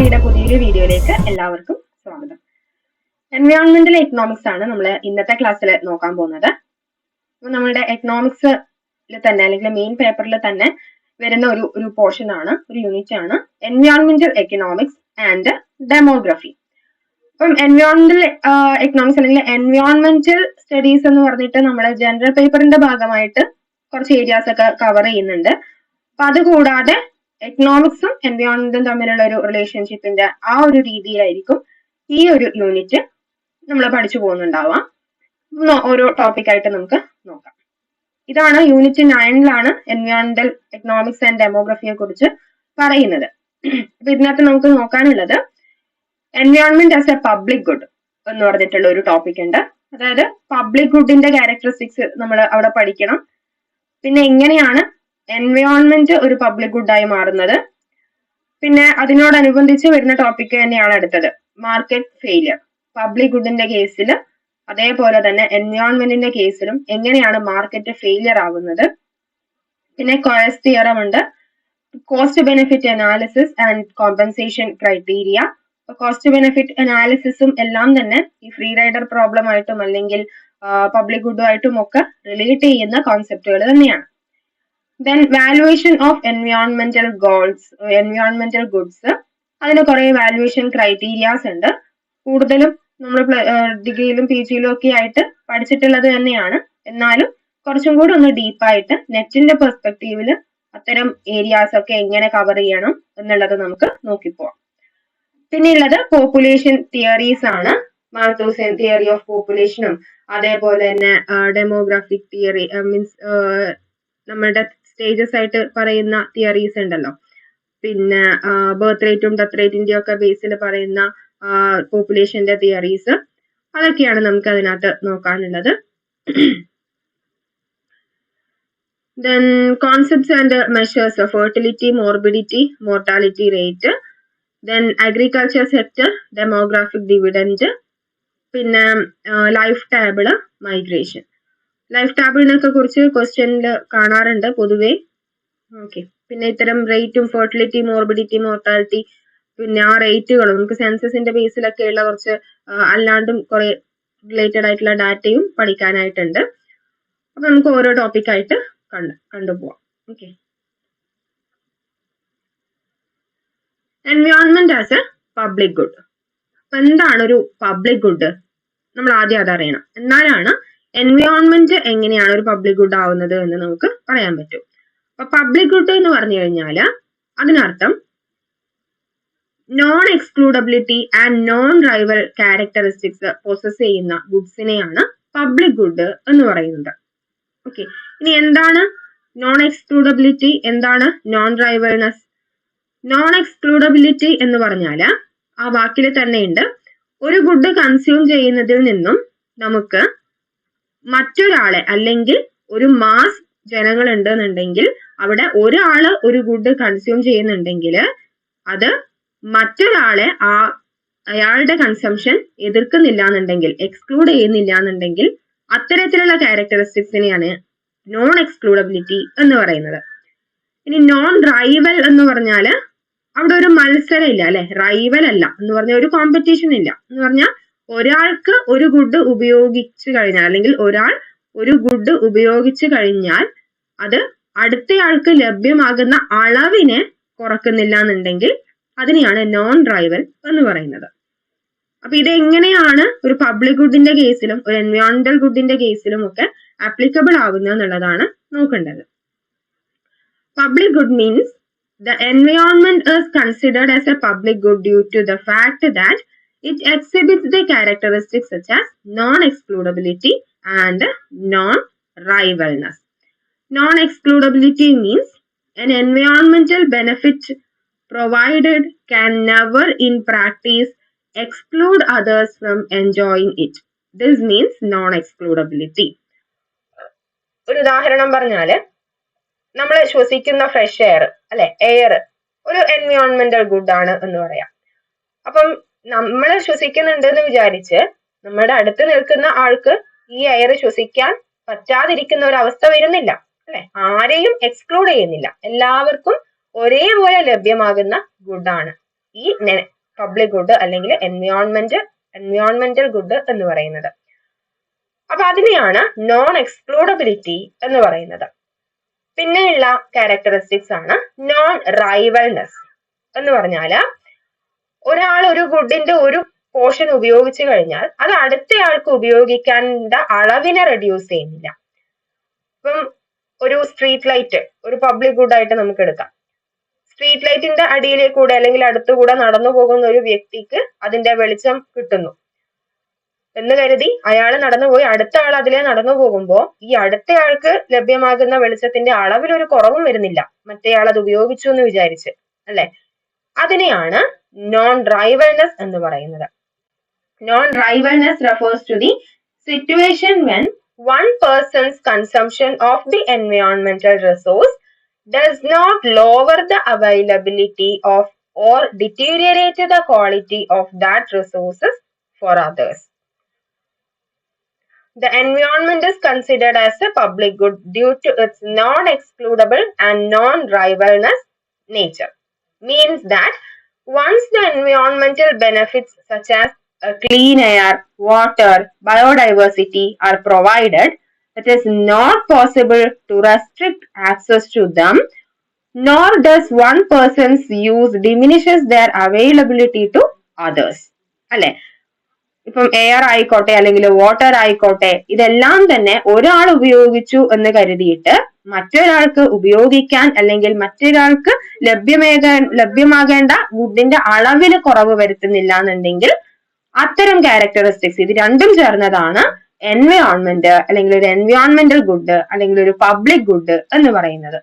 ശ്രുതിയുടെ പുതിയൊരു വീഡിയോയിലേക്ക് എല്ലാവർക്കും സ്വാഗതം. എൻവയോൺമെന്റൽ എക്കണോമിക്സ് ആണ് നമ്മൾ ഇന്നത്തെ ക്ലാസ്സിൽ നോക്കാൻ പോകുന്നത്. അപ്പോൾ നമ്മളുടെ എക്കണോമിക്സിൽ തന്നെ അല്ലെങ്കിൽ മെയിൻ പേപ്പറിൽ തന്നെ വരുന്ന ഒരു ഒരു പോർഷൻ ആണ് ഒരു യൂണിറ്റ് ആണ് എൻവയോൺമെന്റൽ എക്കണോമിക്സ് ആൻഡ് ഡെമോഗ്രഫി അപ്പം എൻവയോൺമെന്റൽ എക്കണോമിക്സ് അല്ലെങ്കിൽ എൻവയോൺമെന്റൽ സ്റ്റഡീസ് എന്ന് പറഞ്ഞിട്ട് നമ്മുടെ ജനറൽ പേപ്പറിന്റെ ഭാഗമായിട്ട് കുറച്ച് ഏരിയാസ് ഒക്കെ കവർ ചെയ്യുന്നുണ്ട്. അപ്പൊ അത് കൂടാതെ എക്കണോമിക്സും എൻവയോൺമെന്റും തമ്മിലുള്ള ഒരു റിലേഷൻഷിപ്പിന്റെ ആ ഒരു രീതിയിലായിരിക്കും ഈ ഒരു യൂണിറ്റ് നമ്മൾ പഠിച്ചു പോകുന്നുണ്ടാവാം ഓരോ ടോപ്പിക് ആയിട്ട് നമുക്ക് നോക്കാം. ഇതാണ് യൂണിറ്റ് നയനിലാണ് എൻവയോൺമെന്റൽ എക്കണോമിക്സ് ആൻഡ് ഡെമോഗ്രഫിയെ കുറിച്ച് പറയുന്നത്. അപ്പൊ ഇതിനകത്ത് നമുക്ക് നോക്കാനുള്ളത് environment as a public good എന്ന് പറഞ്ഞിട്ടുള്ള ഒരു ടോപ്പിക് ഉണ്ട്. അതായത് പബ്ലിക് ഗുഡിന്റെ ക്യാരക്ടറിസ്റ്റിക്സ് നമ്മൾ അവിടെ പഠിക്കണം. പിന്നെ എങ്ങനെയാണ് എൻവയോൺമെന്റ് ഒരു പബ്ലിക് ഗുഡായി മാറുന്നത്. പിന്നെ അതിനോടനുബന്ധിച്ച് വരുന്ന ടോപ്പിക് തന്നെയാണ് അടുത്തത്. മാർക്കറ്റ് ഫെയിലിയർ പബ്ലിക് ഗുഡിന്റെ കേസിൽ അതേപോലെ തന്നെ എൻവയോൺമെന്റിന്റെ കേസിലും എങ്ങനെയാണ് മാർക്കറ്റ് ഫെയിലിയർ ആകുന്നത് പിന്നെ കോയസ് തിയറം ഉണ്ട്. Cost benefit analysis and compensation criteria cost benefit അനാലിസിസും എല്ലാം തന്നെ ഈ ഫ്രീ റൈഡർ പ്രോബ്ലം ആയിട്ടും അല്ലെങ്കിൽ പബ്ലിക് ഗുഡുമായിട്ടും ഒക്കെ റിലേറ്റ് ചെയ്യുന്ന കോൺസെപ്റ്റുകൾ തന്നെയാണ്. Then valuation of എൻവയോൺമെന്റൽ goals എൻവയോൺമെന്റൽ goods അതിന് കുറെ വാലുവേഷൻ ക്രൈറ്റീരിയാസ് ഉണ്ട്. കൂടുതലും നമ്മൾ ഡിഗ്രിയിലും പി ജിയിലും ഒക്കെ ആയിട്ട് പഠിച്ചിട്ടുള്ളത് തന്നെയാണ്. എന്നാലും കുറച്ചും കൂടി ഒന്ന് ഡീപ്പായിട്ട് നെറ്റിന്റെ പെർസ്പെക്റ്റീവിൽ അത്തരം ഏരിയാസ് ഒക്കെ എങ്ങനെ കവർ ചെയ്യണം എന്നുള്ളത് നമുക്ക് നോക്കിപ്പോവാം. പിന്നെയുള്ളത് പോപ്പുലേഷൻ തിയറീസ് ആണ്. മാർത്തോസിയൻ തിയറി ഓഫ് പോപ്പുലേഷനും അതേപോലെ തന്നെ ഡെമോഗ്രാഫിക് തിയറി മീൻസ് നമ്മുടെ സ്റ്റേജസ് ആയിട്ട് പറയുന്ന തിയറീസ് ഉണ്ടല്ലോ. പിന്നെ ബർത്ത് റേറ്റും ഡെത്ത് റേറ്റിന്റെ ഒക്കെ ബേസിൽ പറയുന്ന പോപ്പുലേഷന്റെ തിയറീസ് അതൊക്കെയാണ് നമുക്ക് അതിനകത്ത് നോക്കാനുള്ളത്. Then concepts and measures fertility morbidity mortality rate then agriculture sector demographic dividend പിന്നെ ലൈഫ് ടേബിൾ മൈഗ്രേഷൻ ലൈഫ് ടാബിളിനൊക്കെ കുറിച്ച് ക്വസ്റ്റ്യനിൽ കാണാറുണ്ട് പൊതുവേ. ഓക്കെ പിന്നെ ഇത്തരം റേറ്റും ഫെർട്ടിലിറ്റി മോർബിഡിറ്റി മോർട്ടാലിറ്റി പിന്നെ ആ റേറ്റുകൾ നമുക്ക് സെൻസസിന്റെ ബേസിലൊക്കെ ഉള്ള കുറച്ച് അല്ലാണ്ടും കുറെ റിലേറ്റഡ് ആയിട്ടുള്ള ഡാറ്റയും പഠിക്കാനായിട്ടുണ്ട്. അപ്പൊ നമുക്ക് ഓരോ ടോപ്പിക് ആയിട്ട് കണ്ട് കണ്ടുപോവാം. Okay environment as a public good അപ്പൊ എന്താണ് ഒരു പബ്ലിക് ഗുഡ് നമ്മൾ ആദ്യം അതറിയണം. എന്നാലാണ് എൻവയോൺമെന്റ് എങ്ങനെയാണ് ഒരു പബ്ലിക് ഗുഡ് ആവുന്നത് എന്ന് നമുക്ക് പറയാൻ പറ്റും. അപ്പൊ പബ്ലിക് ഗുഡ് എന്ന് പറഞ്ഞു കഴിഞ്ഞാൽ അതിനർത്ഥം non excludability and non rival characteristics process ചെയ്യുന്ന ഗുഡ്സിനെയാണ് പബ്ലിക് ഗുഡ് എന്ന് പറയുന്നത്. ഓക്കെ ഇനി എന്താണ് നോൺ എക്സ്ക്ലൂഡബിലിറ്റി എന്താണ് നോൺ റൈവൽനെസ് നോൺ എക്സ്ക്ലൂഡബിലിറ്റി എന്ന് പറഞ്ഞാൽ ആ വാക്കിൽ തന്നെയുണ്ട്. ഒരു ഗുഡ് കൺസ്യൂം ചെയ്യുന്നതിൽ നിന്നും നമുക്ക് മറ്റൊരാളെ അല്ലെങ്കിൽ ഒരു മാസ് ജനങ്ങൾ ഉണ്ടെന്നുണ്ടെങ്കിൽ അവിടെ ഒരാൾ ഒരു ഗുഡ് കൺസ്യൂം ചെയ്യുന്നുണ്ടെങ്കിൽ അത് മറ്റൊരാളെ ആ അയാളുടെ കൺസംഷൻ എതിർക്കുന്നില്ല എന്നുണ്ടെങ്കിൽ എക്സ്ക്ലൂഡ് ചെയ്യുന്നില്ല എന്നുണ്ടെങ്കിൽ അത്തരത്തിലുള്ള ക്യാരക്ടറിസ്റ്റിക്സിനെയാണ് നോൺ എക്സ്ക്ലൂഡബിലിറ്റി എന്ന് പറയുന്നത്. ഇനി നോൺ റൈവൽ എന്ന് പറഞ്ഞാൽ അവിടെ ഒരു മത്സരം ഇല്ല അല്ലെ? റൈവൽ അല്ല എന്ന് പറഞ്ഞ ഒരു കോമ്പറ്റീഷൻ ഇല്ല. എന്ന് പറഞ്ഞാൽ ഒരാൾക്ക് ഒരു ഗുഡ് ഉപയോഗിച്ചു കഴിഞ്ഞാൽ അല്ലെങ്കിൽ ഒരാൾ ഒരു ഗുഡ് ഉപയോഗിച്ചു കഴിഞ്ഞാൽ അത് അടുത്തയാൾക്ക് ലഭ്യമാകുന്ന അളവിനെ കുറക്കുന്നില്ല എന്നുണ്ടെങ്കിൽ അതിനെയാണ് നോൺ റൈവൽ എന്ന് പറയുന്നത്. അപ്പൊ ഇത് എങ്ങനെയാണ് ഒരു പബ്ലിക് ഗുഡിന്റെ കേസിലും ഒരു എൻവയോൺമെന്റൽ ഗുഡിന്റെ കേസിലും ഒക്കെ ആപ്ലിക്കബിൾ ആകുന്നത് എന്നുള്ളതാണ് നോക്കേണ്ടത്. Public good means the environment is considered as a public good due to the fact that it exhibits the characteristics such as non-excludability and non-rivalness. Non-excludability means an environmental benefit provided can never in practice exclude others from enjoying it. This means non-excludability. ഒരു ഉദാഹരണം പറഞ്ഞാൽ നമ്മൾ ശ്വസിക്കുന്ന fresh air അല്ലെ air ഒരു എൻവയോൺമെന്റൽ good ആണ് എന്ന് പറയാം അപ്പം നമ്മൾ ശ്വസിക്കുന്നുണ്ട് എന്ന് വിചാരിച്ച് നമ്മുടെ അടുത്ത് നിൽക്കുന്ന ആൾക്ക് ഈ എയർ ശ്വസിക്കാൻ പറ്റാതിരിക്കുന്ന ഒരു അവസ്ഥ വരുന്നില്ല അല്ലെ? ആരെയും എക്സ്ക്ലൂഡ് ചെയ്യുന്നില്ല. എല്ലാവർക്കും ഒരേപോലെ ലഭ്യമാകുന്ന ഗുഡാണ് ഈ പബ്ലിക് ഗുഡ് അല്ലെങ്കിൽ എൻവയോൺമെന്റ് എൻവയോൺമെന്റൽ ഗുഡ് എന്ന് പറയുന്നത്. അപ്പൊ അതിനെയാണ് നോൺ എക്സ്ക്ലൂഡബിലിറ്റി എന്ന് പറയുന്നത്. പിന്നെയുള്ള ക്യാരക്ടറിസ്റ്റിക്സ് ആണ് നോൺ റൈവൽനെസ് എന്ന് പറഞ്ഞാൽ ഒരു ഗുഡിന്റെ ഒരു പോർഷൻ ഉപയോഗിച്ചു കഴിഞ്ഞാൽ അത് അടുത്തയാൾക്ക് ഉപയോഗിക്കേണ്ട അളവിനെ റെഡ്യൂസ് ചെയ്യുന്നില്ല. ഇപ്പം ഒരു സ്ട്രീറ്റ് ലൈറ്റ് ഒരു പബ്ലിക് ഗുഡ് ആയിട്ട് നമുക്ക് എടുക്കാം. സ്ട്രീറ്റ് ലൈറ്റിന്റെ അടിയിലെ കൂടെ അല്ലെങ്കിൽ അടുത്തുകൂടെ നടന്നു പോകുന്ന ഒരു വ്യക്തിക്ക് അതിന്റെ വെളിച്ചം കിട്ടുന്നു. എന്ന് കരുതി അയാൾ നടന്നുപോയി അടുത്ത ആൾ അതിലെ നടന്നു പോകുമ്പോൾ ഈ അടുത്തയാൾക്ക് ലഭ്യമാകുന്ന വെളിച്ചത്തിന്റെ അളവിൽ ഒരു കുറവും വരുന്നില്ല. മറ്റേയാൾ അത് ഉപയോഗിച്ചു എന്ന് വിചാരിച്ച് അല്ലെ? അതിനെയാണ് നോൺ ഡ്രൈവർനെസ് എന്ന് പറയുന്നത് non rivalness refers to the situation when one person's consumption of the എൻവയോൺമെന്റൽ resource does not lower the availability of or deteriorate the quality of that resources for others. The environment is considered as a public good due to its non-excludable and non-rivalness nature. Means that once the environmental benefits such as clean air, water, biodiversity are provided, it is not possible to restrict access to them, nor does one person's use diminishes their availability to others. അല്ലെ ഇപ്പം air ആയിക്കോട്ടെ അല്ലെങ്കിൽ water ആയിക്കോട്ടെ ഇതെല്ലാം തന്നെ ഒരാൾ ഉപയോഗിച്ചു എന്ന് കരുതിയിട്ട് മറ്റൊരാൾക്ക് ഉപയോഗിക്കാൻ അല്ലെങ്കിൽ മറ്റൊരാൾക്ക് ലഭ്യമേക ലഭ്യമാകേണ്ട വുഡിന്റെ അളവിൽ കുറവ് വരുത്തുന്നില്ല എന്നുണ്ടെങ്കിൽ അത്തരം ക്യാരക്ടറിസ്റ്റിക്സ് ഇത് രണ്ടും ചേർന്നതാണ് എൻവയോൺമെന്റ് അല്ലെങ്കിൽ ഒരു എൻവയോൺമെന്റൽ ഗുഡ് അല്ലെങ്കിൽ ഒരു പബ്ലിക് ഗുഡ് എന്ന് പറയുന്നത്.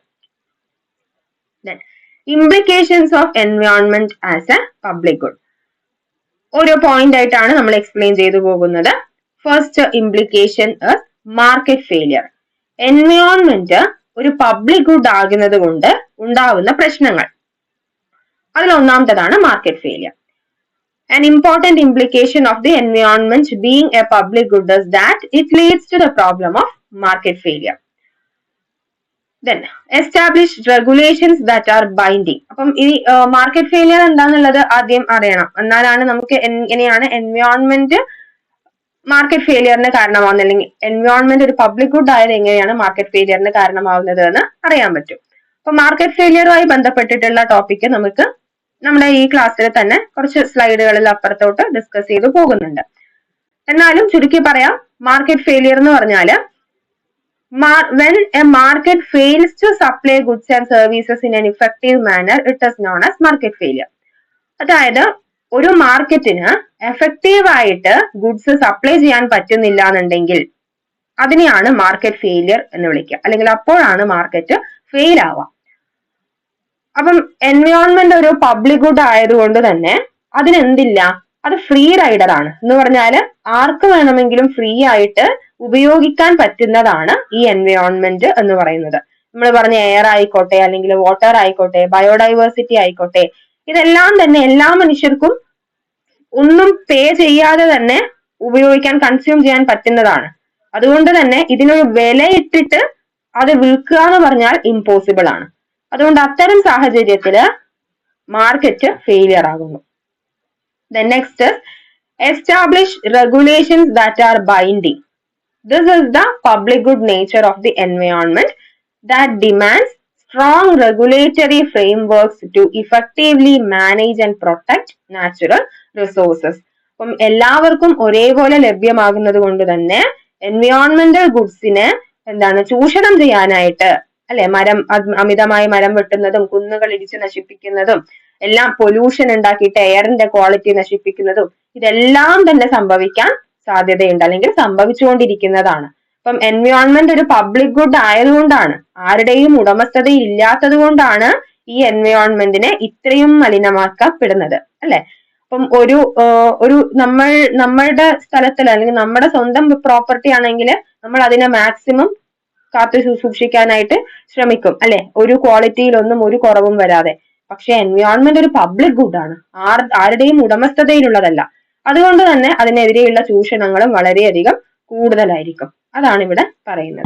Implications of environment as a public good ഓരോ പോയിന്റ് ആയിട്ടാണ് നമ്മൾ എക്സ്പ്ലെയിൻ ചെയ്തു പോകുന്നത്. First implication market failure environment ഒരു പബ്ലിക് ഗുഡ് ആകുന്നത് കൊണ്ട് ഉണ്ടാവുന്ന പ്രശ്നങ്ങൾ. അതിലൊന്നാമത്തേതാണ് market failure an important implication of the environment being a public good is that it leads to the problem of market failure then establish regulations that are binding അപ്പം ഈ market failure എന്താന്നുള്ളത് ആദ്യം അറിയണം. എന്നാലാണ് നമുക്ക് എങ്ങനെയാണ് എൻവയോൺമെന്റ് മാർക്കറ്റ് ഫെയിലിയറിന് കാരണമാവുന്നത് അല്ലെങ്കിൽ environment ഒരു പബ്ലിക് ഗുഡ് ആയത് എങ്ങനെയാണ് മാർക്കറ്റ് ഫെയിലിയറിന് കാരണമാവുന്നത് എന്ന് അറിയാൻ പറ്റും. അപ്പൊ മാർക്കറ്റ് ഫെയിലിയറുമായി ബന്ധപ്പെട്ടിട്ടുള്ള ടോപ്പിക്ക് നമുക്ക് നമ്മുടെ ഈ ക്ലാസ്സിൽ തന്നെ കുറച്ച് സ്ലൈഡുകളിൽ അപ്പുറത്തോട്ട് ഡിസ്കസ് ചെയ്തു പോകുന്നുണ്ട്. എന്നാലും ചുരുക്കി പറയാം മാർക്കറ്റ് ഫെയിലിയർ എന്ന് പറഞ്ഞാൽ when a market fails to supply goods and services in an effective manner it is known as market failure അതായത് ഒരു മാർക്കറ്റിന് എഫക്റ്റീവ് ആയിട്ട് ഗുഡ്സ് സപ്ലൈ ചെയ്യാൻ പറ്റുന്നില്ല എന്നുണ്ടെങ്കിൽ അതിനെയാണ് മാർക്കറ്റ് ഫെയിലിയർ എന്ന് വിളിക്കുക. അല്ലെങ്കിൽ അപ്പോഴാണ് മാർക്കറ്റ് ഫെയിൽ ആവുക. അപ്പം എൻവയോൺമെന്റ് ഒരു പബ്ലിക് ഗുഡ് ആയതുകൊണ്ട് തന്നെ അതിനെന്തില്ല? അത് ഫ്രീ റൈഡർ ആണ്. എന്ന് പറഞ്ഞാൽ ആർക്ക് വേണമെങ്കിലും ഫ്രീ ആയിട്ട് ഉപയോഗിക്കാൻ പറ്റുന്നതാണ് ഈ എൻവയോൺമെന്റ് എന്ന് പറയുന്നത്. നമ്മൾ പറഞ്ഞ എയർ ആയിക്കോട്ടെ അല്ലെങ്കിൽ വാട്ടർ ആയിക്കോട്ടെ ബയോഡൈവേഴ്സിറ്റി ആയിക്കോട്ടെ ഇതെല്ലാം തന്നെ എല്ലാ മനുഷ്യർക്കും ഒന്നും പേ ചെയ്യാതെ തന്നെ ഉപയോഗിക്കാൻ കൺസ്യൂം ചെയ്യാൻ പറ്റുന്നതാണ്. അതുകൊണ്ട് തന്നെ ഇതിനൊരു വിലയിട്ടിട്ട് അത് വിൽക്കുക എന്ന് പറഞ്ഞാൽ ഇമ്പോസിബിൾ ആണ്. അതുകൊണ്ട് അത്തരം സാഹചര്യത്തിൽ മാർക്കറ്റ് ഫെയിലിയർ ആകുന്നു. The next establish regulations that are binding this is the public good nature of the environment that demands strong regulatory frameworks to effectively manage and protect natural resources. അപ്പം എല്ലാവർക്കും ഒരേപോലെ ലഭ്യമാകുന്നത് കൊണ്ട് തന്നെ എൻവയോൺമെന്റൽ ഗുഡ്സിനെ എന്താണ് ചൂഷണം ചെയ്യാനായിട്ട് അല്ലെ മരം അമിതമായി മരം വെട്ടുന്നതും കുന്നുകൾ ഇടിച്ച് നശിപ്പിക്കുന്നതും എല്ലാം പൊല്യൂഷൻ ഉണ്ടാക്കിയിട്ട് എയറിന്റെ ക്വാളിറ്റി നശിപ്പിക്കുന്നതും ഇതെല്ലാം തന്നെ സംഭവിക്കാൻ സാധ്യതയുണ്ട് അല്ലെങ്കിൽ സംഭവിച്ചുകൊണ്ടിരിക്കുന്നതാണ് അപ്പം എൻവയോൺമെന്റ് ഒരു പബ്ലിക് ഗുഡ് ആയതുകൊണ്ടാണ്. ആരുടെയും ഉടമസ്ഥത ഇല്ലാത്തത് കൊണ്ടാണ് ഈ എൻവയോൺമെന്റിനെ ഇത്രയും മലിനമാക്കപ്പെടുന്നത്. അല്ലെ? അപ്പം ഒരു ഒരു നമ്മൾ നമ്മളുടെ സ്ഥലത്തിൽ അല്ലെങ്കിൽ നമ്മുടെ സ്വന്തം പ്രോപ്പർട്ടി ആണെങ്കിൽ നമ്മൾ അതിനെ മാക്സിമം കാത്തു സൂക്ഷിക്കാനായിട്ട് ശ്രമിക്കും. അല്ലെ? ഒരു ക്വാളിറ്റിയിലൊന്നും ഒരു കുറവും വരാതെ. പക്ഷെ എൻവയോൺമെന്റ് ഒരു പബ്ലിക് ഗുഡാണ് ആർ ആരുടെയും ഉടമസ്ഥതയിലുള്ളതല്ല. അതുകൊണ്ട് തന്നെ അതിനെതിരെയുള്ള ചൂഷണങ്ങളും വളരെയധികം കൂടുതലായിരിക്കും. അതാണ് ഇവിടെ പറയുന്നത്.